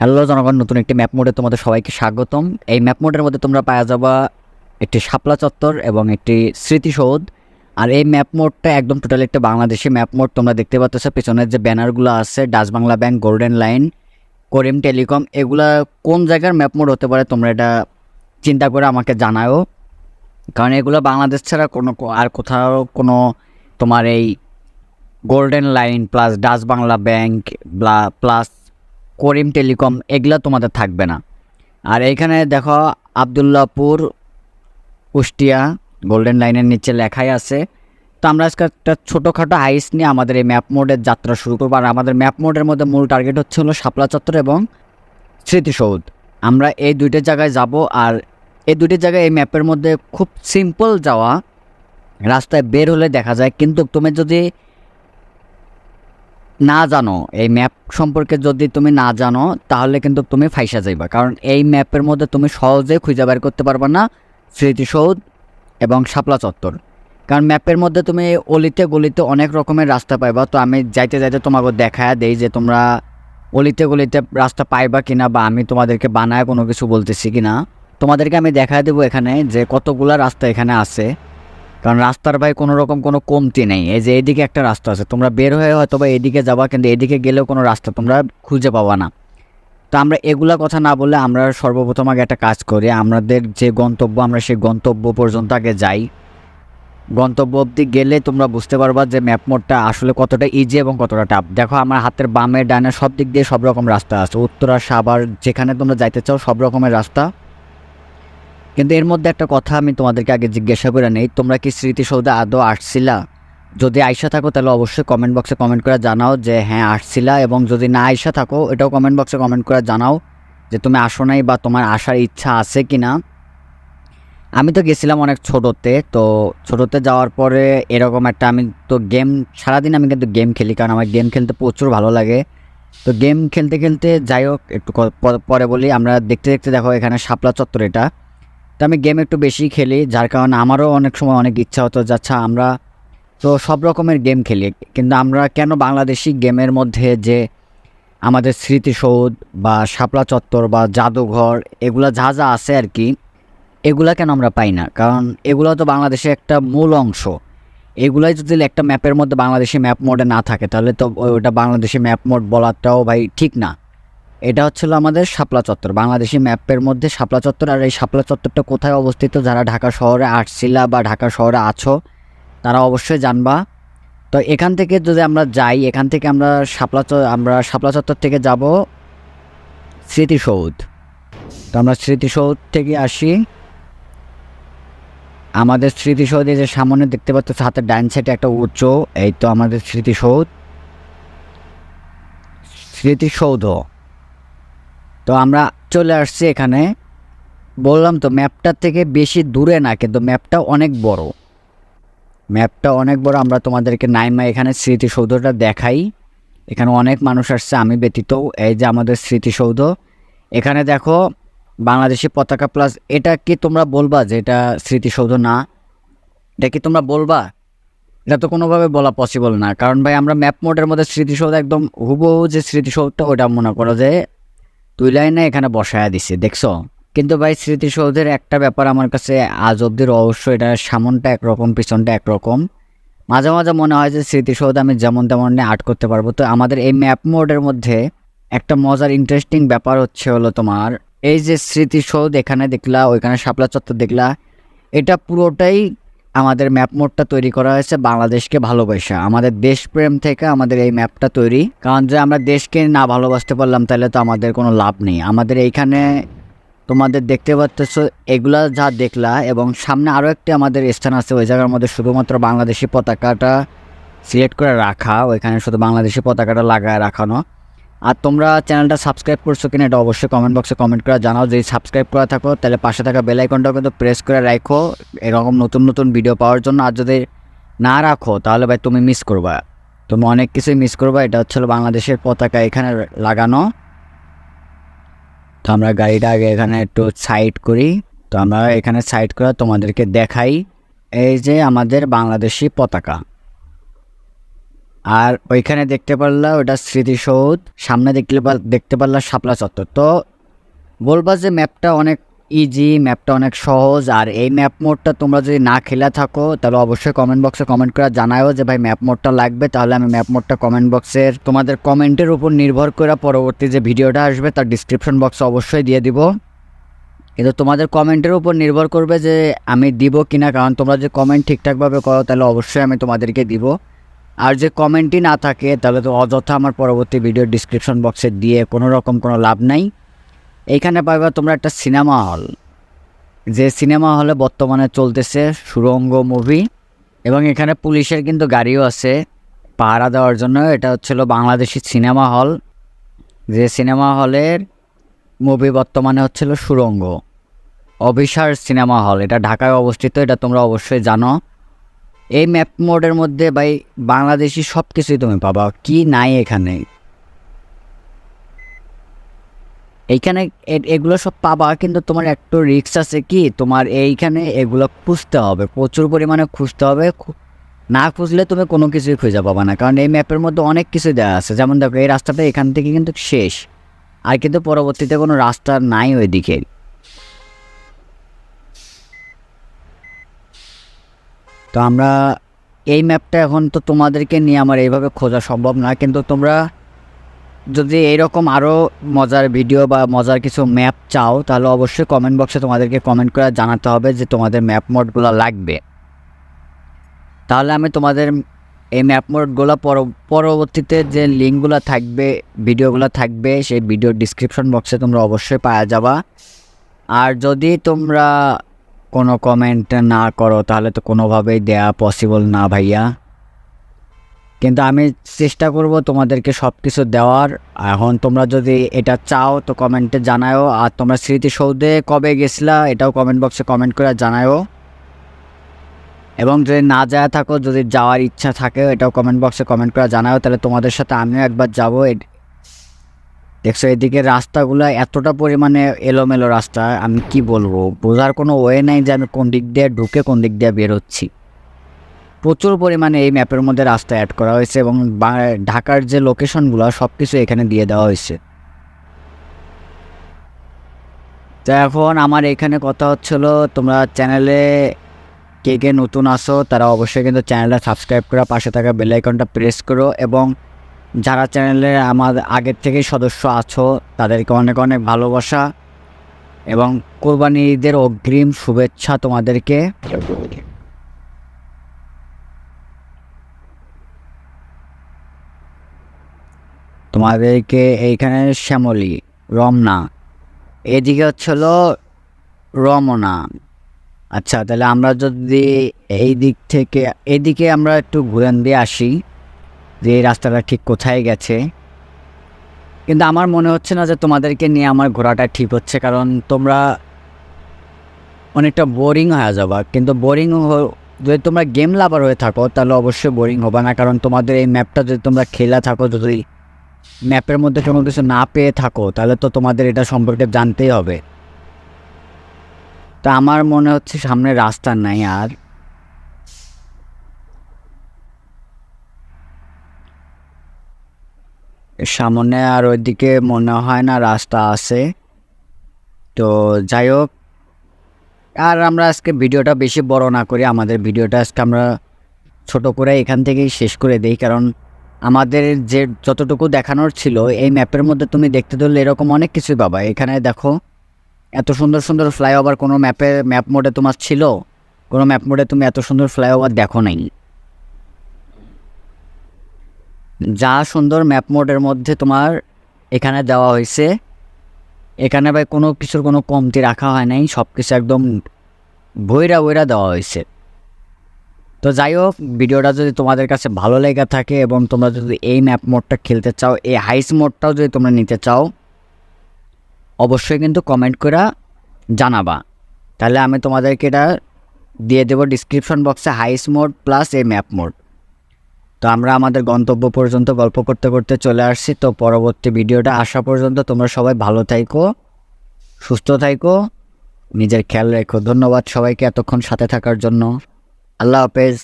Hello জনগণ, নতুন একটি ম্যাপ মোডে তোমাদের সবাইকে স্বাগতম। এই ম্যাপ মোডের মধ্যে তোমরা পাওয়া যাবা একটি শাপলা চত্বর এবং একটি স্মৃতিসৌধ। আর এই ম্যাপ মোডটা একদম টোটাল একটা বাংলাদেশি ম্যাপ মোড তোমরা দেখতে পাচ্ছ পেছনের যে ব্যানারগুলো আছে, Dutch Bangla bank, golden line, Karim telecom, এগুলা কোন জায়গার ম্যাপ মোড হতে পারে তোমরা এটা চিন্তা করে আমাকে জানাও কারণ এগুলো বাংলাদেশ ছাড়া কোনো আর কোথাও কোনো তোমার এই golden line plus Dutch Bangla bank plus Karim telecom, এগুলা তোমাদের থাকবে না। আর এইখানে দেখো আবদুল্লাপুর কুষ্টিয়া গোল্ডেন লাইনের নিচে লেখাই আছে। তো আমরা আজকে একটা ছোটোখাটো হাইস নিয়ে আমাদের এই ম্যাপ মোডের যাত্রা শুরু করব। আর আমাদের ম্যাপ মোডের মধ্যে মূল টার্গেট হচ্ছে হলো শাপলা চত্বর এবং স্মৃতিসৌধ। আমরা এই দুইটা জায়গায় যাব আর এই দুটি জায়গায় এই ম্যাপের মধ্যে খুব সিম্পল যাওয়া রাস্তায় বের হলে দেখা যায়। কিন্তু তুমি যদি না জানো, এই ম্যাপ সম্পর্কে যদি তুমি না জানো, তাহলে কিন্তু তুমি ফাইসা যাইবা। কারণ এই ম্যাপের মধ্যে তুমি সহজে খুঁজে বের করতে পারবা না, স্মৃতিসৌধ এবং শাপলা চত্বর। কারণ ম্যাপের মধ্যে তুমি অলিতে গলিতে অনেক রকমের রাস্তা পাইবা। তো আমি যাইতে যাইতে তোমাকে দেখায় দেই যে তোমরা অলিতে গলিতে রাস্তা পাইবা কিনা বা আমি তোমাদেরকে বানায় কোনো কিছু বলতেছি কিনা। তোমাদেরকে আমি দেখা দেবো এখানে যে কতগুলা রাস্তা এখানে আছে। কারণ রাস্তার ভাই কোনো রকম কোনো কমতি নেই। এই যে এদিকে একটা রাস্তা আছে, তোমরা বের হয়ে হয়তো বা এদিকে যাবা, কিন্তু এদিকে গেলেও কোনো রাস্তা তোমরা খুঁজে পাবা না। তো আমরা এগুলা কথা না বলে আমরা সর্বপ্রথম আগে একটা কাজ করি, আমাদের যে গন্তব্য, আমরা সেই গন্তব্য পর্যন্ত আগে যাই। গন্তব্য অবধি গেলে তোমরা বুঝতে পারবা যে ম্যাপ মোডটা আসলে কতটা ইজি এবং কতটা টাফ দেখো, আমার হাতের বামে, ডানে সব দিক দিয়ে সব রকম রাস্তা আছে। উত্তরা, সাভার, যেখানে তোমরা যাইতে চাও, সব রকমের রাস্তা। কিন্তু এর মধ্যে একটা কথা আমি তোমাদেরকে আগে জিজ্ঞাসা করে নেই। তোমরা কি স্মৃতিসৌধে আদৌ আসছিলা যদি আইসা থাকো তাহলে অবশ্যই কমেন্ট বক্সে কমেন্ট করে জানাও যে হ্যাঁ আসছিলা এবং যদি না আইসা থাকো এটাও কমেন্ট বক্সে কমেন্ট করে জানাও যে তুমি আসো নাই বা তোমার আসার ইচ্ছা আছে কি না আমি তো গেছিলাম অনেক ছোটোতে, তো ছোটোতে যাওয়ার পরে এরকম একটা আমি তো গেম সারাদিন আমি কিন্তু গেম খেলি কারণ আমার গেম খেলতে প্রচুর ভালো লাগে। তো গেম খেলতে খেলতে যাই হোক, একটু পরে বলি, আমরা দেখতে দেখতে দেখো এখানে শাপলা চত্বর এটা। তো আমি গেম একটু বেশি খেলি, যার কারণে আমারও অনেক সময় অনেক ইচ্ছা হতো যে আচ্ছা আমরা তো সব রকমের গেম খেলি। কিন্তু আমরা কেন বাংলাদেশি গেমের মধ্যে যে আমাদের স্মৃতিসৌধ বা শাপলা চত্বর বা জাদুঘর এগুলা যা যা আছে আর কি, এগুলা কেন আমরা পাই না? কারণ এগুলো তো বাংলাদেশের একটা মূল অংশ। এগুলাই যদি একটা ম্যাপের মধ্যে বাংলাদেশি ম্যাপ মোডে না থাকে, তাহলে তো ওটা বাংলাদেশি ম্যাপ মোড বলাটাও ভাই ঠিক না। এটা হচ্ছিল আমাদের শাপলা চত্বর। বাংলাদেশি ম্যাপের মধ্যে শাপলা চত্বর, আর এই শাপলা চত্বরটা কোথায় অবস্থিত? যারা ঢাকা শহরে আসছিলা বা ঢাকা শহরে আছো, তারা অবশ্যই জানবা। তো এখান থেকে যদি আমরা যাই, এখান থেকে আমরা শাপলা আমরা শাপলা চত্বর থেকে যাব স্মৃতিসৌধ। তো আমরা স্মৃতিসৌধ থেকে আসি। আমাদের স্মৃতিসৌধে যে সামনে দেখতে পাচ্ছ, হাতের ডাইন সাইডে একটা উচ্চ এই তো আমাদের স্মৃতিসৌধ। স্মৃতিসৌধ। তো আমরা চলে আসছি এখানে। বললাম তো ম্যাপটার থেকে বেশি দূরে না, কিন্তু ম্যাপটা অনেক বড়। ম্যাপটা অনেক বড়, আমরা তোমাদেরকে নাইমা এখানে স্মৃতিসৌধটা দেখাই। এখানে অনেক মানুষ আসছে, আমি ব্যতীত এই যে আমাদের স্মৃতিসৌধ। এখানে দেখো, বাংলাদেশি পতাকা প্লাস এটা কি তোমরা বলবা যে এটা স্মৃতিসৌধ না? এটা কি তোমরা বলবা? এটা তো কোনোভাবে বলা পসিবল না। কারণ ভাই, আমরা ম্যাপ মোডের মধ্যে স্মৃতিসৌধ একদম হুবহু যে স্মৃতিসৌধটা, ওটা মনে করো যে তুই লাইনে এখানে বসায়া দিছে, দেখছ? কিন্তু ভাই, স্মৃতিসৌধের একটা ব্যাপার আমার কাছে আজ অব্দি রহস্য, এটা সামনটা একরকম, পিছনটা একরকম। মাঝে মাঝে মনে হয় যে স্মৃতিসৌধ আমি যেমন তেমন নিয়ে আর্ট করতে পারব। তো আমাদের এই ম্যাপ মোডের মধ্যে একটা মজার ইন্টারেস্টিং ব্যাপার হচ্ছে হলো তোমার, এই যে স্মৃতিসৌধ এখানে দেখলা, ওইখানে শাপলা চত্বর দেখলা, এটা পুরোটাই আমাদের ম্যাপ মোডটা তৈরি করা হয়েছে বাংলাদেশকে ভালোবাসা। আমাদের দেশপ্রেম থেকে আমাদের এই ম্যাপটা তৈরি। কারণ যে আমরা দেশকে না ভালোবাসতে পারলাম, তাহলে তো আমাদের কোনো লাভ নেই। আমাদের এইখানে তোমাদের দেখতে পাচ্ছ এগুলা যা দেখলা এবং সামনে আরও একটি আমাদের স্থান আছে, ওই জায়গার মধ্যে শুধুমাত্র বাংলাদেশি পতাকাটা সিলেক্ট করে রাখা। ওইখানে শুধু বাংলাদেশি পতাকাটা লাগায় রাখানো। আর তোমরা চ্যানেলটা সাবস্ক্রাইব করছ কিনা এটা অবশ্যই কমেন্ট বক্সে কমেন্ট করে জানাও। যদি সাবস্ক্রাইব করা থাকো, তাহলে পাশে থাকা বেল আইকনটাও কিন্তু প্রেস করে রাখো। এরকম নতুন নতুন ভিডিও পাওয়ার জন্য। আর যদি না রাখো, তাহলে ভাই তুমি মিস করবা। তুমি অনেক কিছুই মিস করবা। এটা হচ্ছে বাংলাদেশের পতাকা এখানে লাগানো। তো আমরা গাড়িটা আগে এখানে একটু সাইড করি। তো আমরা এখানে সাইড করে তোমাদেরকে দেখাই। এই যে আমাদের বাংলাদেশি পতাকা। আর ওইখানে দেখতে পারলা ওটা স্মৃতিসৌধ, সামনে পার দেখতে পারলা শাপলা চত্বর। তো বলবা যে ম্যাপটা অনেক ইজি ম্যাপটা অনেক সহজ, আর এই ম্যাপ মোডটা তোমরা যদি না খেলে থাকো, তাহলে অবশ্যই কমেন্ট বক্সে কমেন্ট করে জানায়ও যে ভাই ম্যাপ মোডটা লাগবে, তাহলে আমি ম্যাপ মোডটা কমেন্ট বক্সের তোমাদের কমেন্টের উপর নির্ভর করে পরবর্তী যে ভিডিওটা আসবে, তার ডিসক্রিপশন বক্সে অবশ্যই দিয়ে দিব। কিন্তু তোমাদের কমেন্টের উপর নির্ভর করবে যে আমি দিব কিনা, কারণ তোমরা যে কমেন্ট ঠিকঠাকভাবে করো, তাহলে অবশ্যই আমি তোমাদেরকে দিব। আর যে কমেন্টই না থাকে তাহলে তো অযথা আমার পরবর্তী ভিডিও ডিসক্রিপশন বক্সে দিয়ে কোনো রকম কোনো লাভ নাই। এইখানে পাইবা তোমরা একটা সিনেমা হল যে সিনেমা হলে বর্তমানে চলতেছে সুরঙ্গ মুভি এবং এখানে পুলিশের কিন্তু গাড়িও আছে পাহারা দেওয়ার জন্য। এটা হচ্ছিল বাংলাদেশি সিনেমা হল যে সিনেমা হলের মুভি বর্তমানে হচ্ছিল সুরঙ্গ। অভিসার সিনেমা হল এটা ঢাকায় অবস্থিত, এটা তোমরা অবশ্যই জানো। এই ম্যাপ মোডের মধ্যে ভাই বাংলাদেশি সব কিছুই তুমি পাবা। কি নাই এখানে? এইখানে এগুলো সব পাবা, কিন্তু তোমার একটু রিক্স আছে কি? তোমার এইখানে এগুলো খুঁজতে হবে, প্রচুর পরিমাণে খুঁজতে হবে। না খুঁজলে তুমি কোনো কিছুই খুঁজে পাবা না, কারণ এই ম্যাপের মধ্যে অনেক কিছু দেওয়া আছে। যেমন দেখো, এই রাস্তাটা এখান থেকে কিন্তু শেষ। আর কিন্তু পরবর্তীতে কোনো রাস্তা নাই ওইদিকে। তো আমরা এই ম্যাপটা এখন তো তোমাদেরকে নিয়ে আমার এইভাবে খোঁজা সম্ভব না, কিন্তু তোমরা যদি এইরকম আরও মজার ভিডিও বা মজার কিছু ম্যাপ চাও, তাহলে অবশ্যই কমেন্ট বক্সে তোমাদেরকে কমেন্ট করে জানাতে হবে যে তোমাদের ম্যাপ মোডগুলো লাগবে। তাহলে আমি তোমাদের এই ম্যাপ মোডগুলো পরবর্তীতে যে লিঙ্কগুলো থাকবে ভিডিওগুলো থাকবে, সেই ভিডিও ডিসক্রিপশন বক্সে তোমরা অবশ্যই পাওয়া যাবা। আর যদি তোমরা কোনো কমেন্ট না করো, তাহলে তো কোনোভাবেই দেয়া পসিবল না ভাইয়া। কিন্তু আমি চেষ্টা করব তোমাদেরকে সব কিছু দেওয়ার। এখন তোমরা যদি এটা চাও তো কমেন্টে জানায়ও। আর তোমরা স্মৃতিসৌধে কবে গেছিলা এটাও কমেন্ট বক্সে কমেন্ট করে জানায়ও। এবং যদি না যায় থাকো, যদি যাওয়ার ইচ্ছা থাকে, এটাও কমেন্ট বক্সে কমেন্ট করে জানাও তাহলে তোমাদের সাথে আমিও একবার যাব। দেখছ, এদিকে রাস্তাগুলো এতটা পরিমাণে এলোমেলো রাস্তা, আমি কি বলব? বোঝার কোনো ওয়ে নাই যে আমি কোন দিক দিয়ে ঢুকে কোন দিক দিয়ে বেরোচ্ছি। প্রচুর পরিমাণে এই ম্যাপের মধ্যে রাস্তা অ্যাড করা হয়েছে এবং ঢাকার যে লোকেশনগুলো সব কিছু এখানে দিয়ে দেওয়া হয়েছে। তো এখন আমার এখানে কথা হচ্ছিল, তোমরা চ্যানেলে কে কে নতুন আসো তারা অবশ্যই কিন্তু চ্যানেলটা সাবস্ক্রাইব করে পাশে থাকা বেল আইকনটা প্রেস করো এবং যারা চ্যানেলে আমার আগের থেকেই সদস্য আছো, তাদেরকে অনেক অনেক ভালোবাসা এবং কোরবানি ঈদের অগ্রিম শুভেচ্ছা তোমাদেরকে। তোমাদেরকে এইখানে শ্যামলী, রমনা, এদিকে হচ্ছিল রমনা। আচ্ছা তাহলে আমরা যদি এই দিক থেকে, এদিকে আমরা একটু ঘুরান দিয়ে আসি। যে এই রাস্তাটা ঠিক কোথায় গেছে। কিন্তু আমার মনে হচ্ছে না যে তোমাদেরকে নিয়ে আমার ঘোরাটা ঠিক হচ্ছে, কারণ তোমরা অনেকটা বোরিং হয়ে যাবা। কিন্তু বোরিং যদি তোমরা গেম লাভার হয়ে থাকো, তাহলে অবশ্যই বোরিং হবে না, কারণ তোমাদের এই ম্যাপটা যদি তোমরা খেলা থাকো, যদি ম্যাপের মধ্যে কোনো কিছু না পেয়ে থাকো, তাহলে তো তোমাদের এটা সম্পর্কে জানতেই হবে। তা আমার মনে হচ্ছে সামনে রাস্তা নাই আর। সামনে আর ওইদিকে মনে হয় না রাস্তা আছে। তো যাই হোক, আর আমরা আজকে ভিডিওটা বেশি বড় না করি আমাদের ভিডিওটা আজকে আমরা ছোট করে এখান থেকেই শেষ করে দিই। কারণ আমাদের যে যতটুকু দেখানোর ছিল, এই ম্যাপের মধ্যে তুমি দেখতে ধরলে এরকম অনেক কিছুই পাবা। এখানে দেখো, এত সুন্দর সুন্দর ফ্লাইওভার কোনো ম্যাপে, ম্যাপ মোডে তোমার ছিল, কোনো ম্যাপ মোডে তুমি এত সুন্দর ফ্লাইওভার দেখো নাই। যা সুন্দর ম্যাপ মোডের মধ্যে তোমার এখানে দেওয়া হয়েছে, এখানে ভাই কোনো কিছুর কোনো কমতি রাখা হয় নাই সব কিছু একদম বইরা বইরা দেওয়া হয়েছে। তো যাই হোক, ভিডিওটা যদি তোমাদের কাছে ভালো লেগে থাকে এবং তোমরা যদি এই ম্যাপ মোডটা খেলতে চাও, এই হাইস মোডটাও যদি তোমরা নিতে চাও, অবশ্যই কিন্তু কমেন্ট করে জানাবা। তাহলে আমি তোমাদেরকে এটা দিয়ে দেবো ডিসক্রিপশন বক্সে হাইস মোড প্লাস এই ম্যাপ মোড তো আমরা আমাদের গন্তব্য পর্যন্ত গল্প করতে করতে চলে আসছি। তো পরবর্তী ভিডিওটা আসা পর্যন্ত তোমরা সবাই ভালো থাইকো, সুস্থ থাইকো, নিজের খেয়াল রেখো। ধন্যবাদ সবাইকে এতক্ষণ সাথে থাকার জন্য। আল্লাহ হাফেজ।